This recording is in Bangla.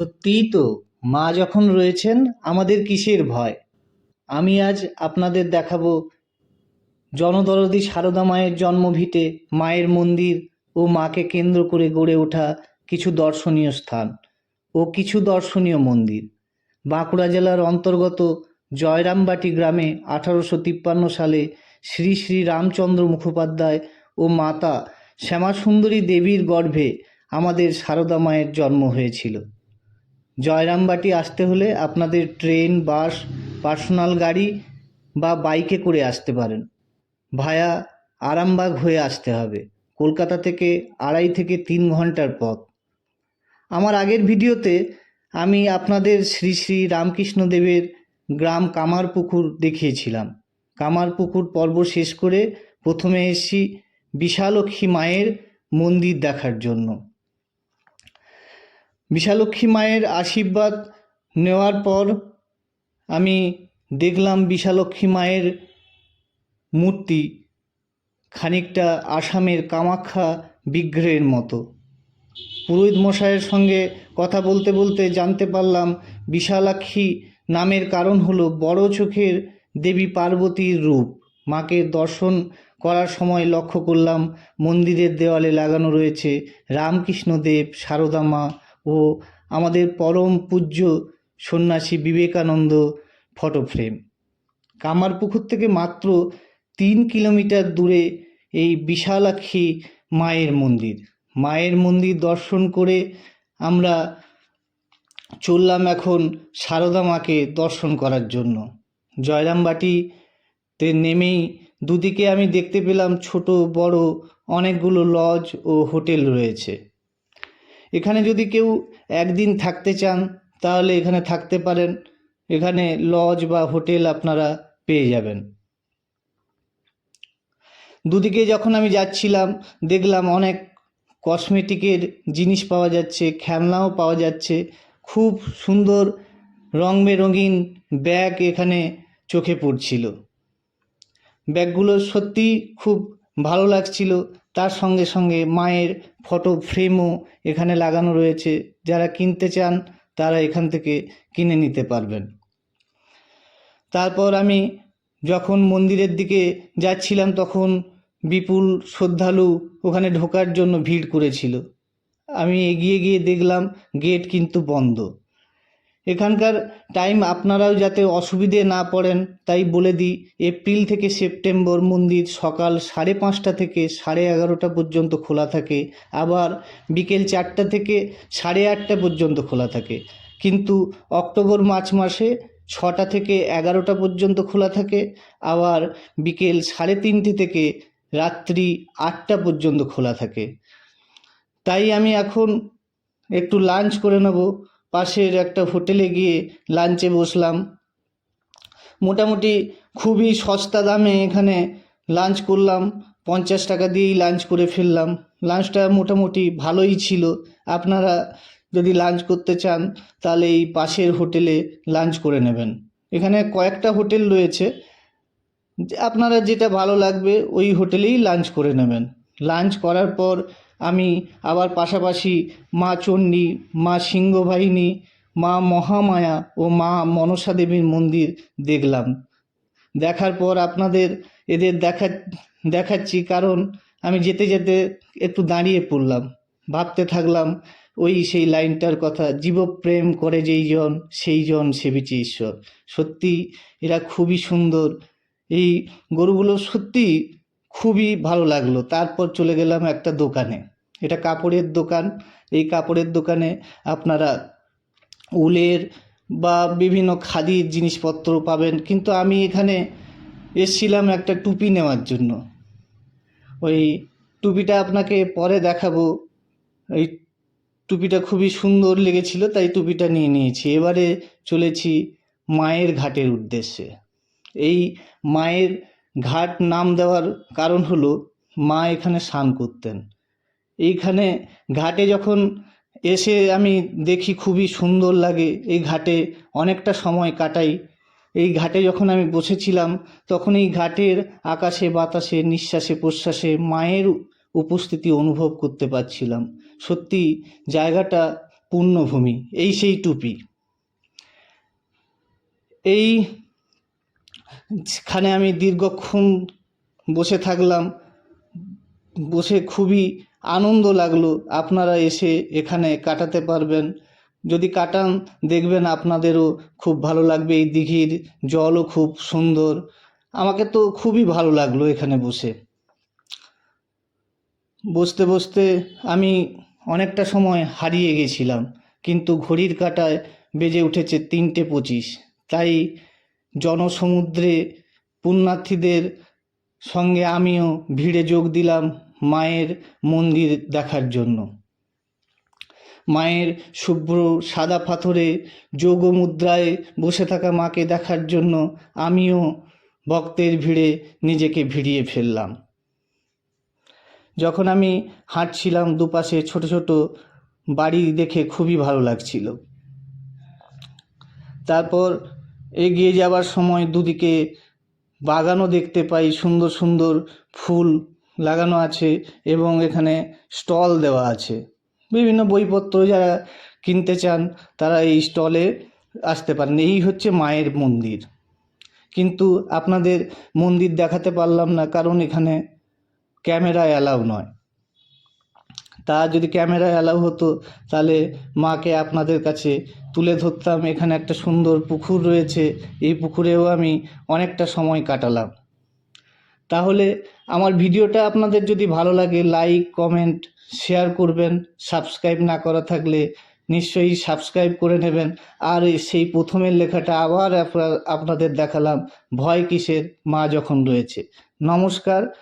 সত্যিই তো মা যখন রয়েছেন, আমাদের কিসের ভয়? আমি আজ আপনাদের দেখাবো জনদরদি সারদা মায়ের জন্মভিটে, মায়ের মন্দির ও মাকে কেন্দ্র করে গড়ে ওঠা কিছু দর্শনীয় স্থান ও কিছু দর্শনীয় মন্দির। বাঁকুড়া জেলার অন্তর্গত জয়রামবাটি গ্রামে আঠারোশো তিপ্পান্ন সালে শ্রী শ্রী রামচন্দ্র মুখোপাধ্যায় ও মাতা শ্যামাসুন্দরী দেবীর গর্ভে আমাদের সারদা মায়ের জন্ম হয়েছিল। জয়রামবাটি আসতে হলে আপনাদের ট্রেন, বাস, পার্সোনাল গাড়ি বা বাইকে করে আসতে পারেন। ভায়া আরামবাগ হয়ে আসতে হবে। কলকাতা থেকে আড়াই থেকে তিন ঘণ্টার পথ। আমার আগের ভিডিওতে আমি আপনাদের শ্রী শ্রী রামকৃষ্ণদেবের গ্রাম কামারপুকুর দেখিয়েছিলাম। কামারপুকুর পর্ব শেষ করে প্রথমে এসেছি বিশালক্ষী মায়ের মন্দির দেখার জন্য। বিশালক্ষী মায়ের আশীর্বাদ নেওয়ার পর আমি দেখলাম বিশালক্ষী মায়ের মূর্তি খানিকটা আসামের কামাখ্যা বিগ্রহের মতো। পুরোহিত মশাইয়ের সঙ্গে কথা বলতে বলতে জানতে পারলাম বিশালাক্ষী নামের কারণ হলো বড় চোখের দেবী পার্বতীর রূপ। মাকে দর্শন করার সময় লক্ষ্য করলাম মন্দিরের দেওয়ালে লাগানো রয়েছে রামকৃষ্ণদেব, সারদা মা ও আমাদের পরম পূজ্য সন্ন্যাসী বিবেকানন্দ ফটো ফ্রেম। কামারপুকুর থেকে মাত্র তিন কিলোমিটার দূরে এই বিশালাক্ষী মায়ের মন্দির। মায়ের মন্দির দর্শন করে আমরা চললাম এখন সারদা মাকে দর্শন করার জন্য। জয়রামবাটিতে নেমেই দুদিকে আমি দেখতে পেলাম ছোট, বড় অনেকগুলো লজ ও হোটেল রয়েছে। এখানে যদি কেউ একদিন থাকতে চান, তাহলে এখানে থাকতে পারেন। এখানে লজ বা হোটেল আপনারা পেয়ে যাবেন। দুদিকে যখন আমি যাচ্ছিলাম, দেখলাম অনেক কসমেটিকের জিনিস পাওয়া যাচ্ছে, খেলনাও পাওয়া যাচ্ছে। খুব সুন্দর রং বেরঙিন ব্যাগ এখানে চোখে পড়ছিল। ব্যাগগুলো সত্যি খুব ভালো লাগছিল। তার সঙ্গে সঙ্গে মায়ের ফটো ফ্রেমও এখানে লাগানো রয়েছে। যারা কিনতে চান, তারা এখান থেকে কিনে নিতে পারবেন। তারপর আমি যখন মন্দিরের দিকে যাচ্ছিলাম, তখন বিপুল শ্রদ্ধালু ওখানে ঢোকার জন্য ভিড় করেছিল। আমি এগিয়ে গিয়ে দেখলাম গেট কিন্তু বন্ধ। এখানকার টাইম আপনারাও যাতে অসুবিধে না পড়েন, তাই বলে দিই, এপ্রিল থেকে সেপ্টেম্বর মন্দির সকাল সাড়ে পাঁচটা থেকে সাড়ে এগারোটা পর্যন্ত খোলা থাকে, আবার বিকেল চারটা থেকে সাড়ে আটটা পর্যন্ত খোলা থাকে। কিন্তু অক্টোবর মার্চ মাসে ছটা থেকে এগারোটা পর্যন্ত খোলা থাকে, আবার বিকেল সাড়ে তিনটে থেকে রাত্রি আটটা পর্যন্ত খোলা থাকে। তাই আমি এখন একটু লাঞ্চ করে নেব। পাশের একটা হোটেলে গিয়ে লাঞ্চে বসলাম। মোটামুটি খুবই সস্তা দামে এখানে লাঞ্চ করলাম। পঞ্চাশ টাকা দিয়েই লাঞ্চ করে ফেললাম। লাঞ্চটা মোটামুটি ভালোই ছিল। আপনারা যদি লাঞ্চ করতে চান, তাহলে এই পাশের হোটেলে লাঞ্চ করে নেবেন। এখানে কয়েকটা হোটেল রয়েছে। আপনারা যেটা ভালো লাগবে, ওই হোটেলেই লাঞ্চ করে নেবেন। লাঞ্চ করার পর আমি আবার পাশাপাশি মা চণ্ডী, মা সিংহবাহিনী, মা মহামায়া ও মা মনসা দেবীর মন্দির দেখলাম। দেখার পর আপনাদের এদের দেখা, দেখাচ্ছি কারণ আমি যেতে যেতে একটু দাঁড়িয়ে পড়লাম। ভাবতে থাকলাম ওই সেই লাইনটার কথা জীবপ্রেম করে যেই জন, সেই জন সেবিছে ঈশ্বর। সত্যি এরা খুবই সুন্দর। এই গরুগুলো সত্যি খুবই ভালো লাগল। তারপর চলে গেলাম একটা দোকানে। এটা কাপড়ের দোকান। এই কাপড়ের দোকানে আপনারা উলের বা বিভিন্ন খাদির জিনিসপত্র পাবেন। কিন্তু আমি এখানে এসছিলাম একটা টুপি নেওয়ার জন্য। ওই টুপিটা আপনাকে পরে দেখাবো। এই টুপিটা খুবই সুন্দর লেগেছিল, তাই টুপিটা নিয়ে নিয়েছি। এবারে চলেছি মায়ের ঘাটের উদ্দেশ্যে। এই মায়ের ঘাট নাম দেওয়ার কারণ হলো মা এখানে স্নান করতেন। এইখানে ঘাটে যখন এসে আমি দেখি খুবই সুন্দর লাগে, এই ঘাটে অনেকটা সময় কাটাই। এই ঘাটে যখন আমি বসেছিলাম, তখন এই ঘাটের আকাশে, বাতাসে, নিঃশ্বাসে, প্রশ্বাসে মায়ের উপস্থিতি অনুভব করতে পারছিলাম। সত্যি জায়গাটা পূর্ণভূমি, এই সেই টুপি। এই খানে আমি দীর্ঘক্ষণ বসে থাকলাম, বসে খুবই আনন্দ লাগল। আপনারা এসে এখানে কাটাতে পারবেন। যদি কাটান, দেখবেন আপনাদেরও খুব ভালো লাগবে। এই দিঘির জলও খুব সুন্দর। আমাকে তো খুবই ভালো লাগল এখানে বসে। বসতে বসতে আমি অনেকটা সময় হারিয়ে গেছিলাম, কিন্তু ঘড়ির কাঁটায় বেজে উঠেছে তিনটে পঁচিশ। তাই জনসমুদ্রে পুণ্যার্থীদের সঙ্গে আমিও ভিড়ে যোগ দিলাম মায়ের মন্দির দেখার জন্য। মায়ের শুভ্র সাদা পাথরে যোগ মুদ্রায় বসে থাকা মাকে দেখার জন্য আমিও ভক্তের ভিড়ে নিজেকে ভিড়িয়ে ফেললাম। যখন আমি হাঁটছিলাম দুপাশে ছোট ছোট বাড়ি দেখে খুবই ভালো লাগছিল। তারপর এগিয়ে যাওয়ার সময় দুদিকে বাগানও দেখতে পাই, সুন্দর সুন্দর ফুল লাগানো আছে এবং এখানে স্টল দেওয়া আছে। বিভিন্ন বইপত্র যারা কিনতে চান, তারা এই স্টলে আসতে পারেন। এই হচ্ছে মায়ের মন্দির। কিন্তু আপনাদের মন্দির দেখাতে পারলাম না, কারণ এখানে ক্যামেরা অ্যালাউ নয়। তা যদি ক্যামেরা অ্যালাউ হতো, তাহলে মাকে আপনাদের কাছে তুলে ধরতাম। এখানে একটা সুন্দর পুকুর রয়েছে, এই পুকুরেও আমি অনেকটা সময় কাটালাম। তাহলে আমার ভিডিওটা আপনাদের যদি ভালো লাগে লাইক কমেন্ট শেয়ার করবেন। সাবস্ক্রাইব না করা থাকলে নিশ্চয়ই সাবস্ক্রাইব করে নেবেন। আর সেই প্রথমের লেখাটা আবার আপনা- আপনাদের দেখালাম। ভয় কিসের? মা যখন রয়েছে। নমস্কার।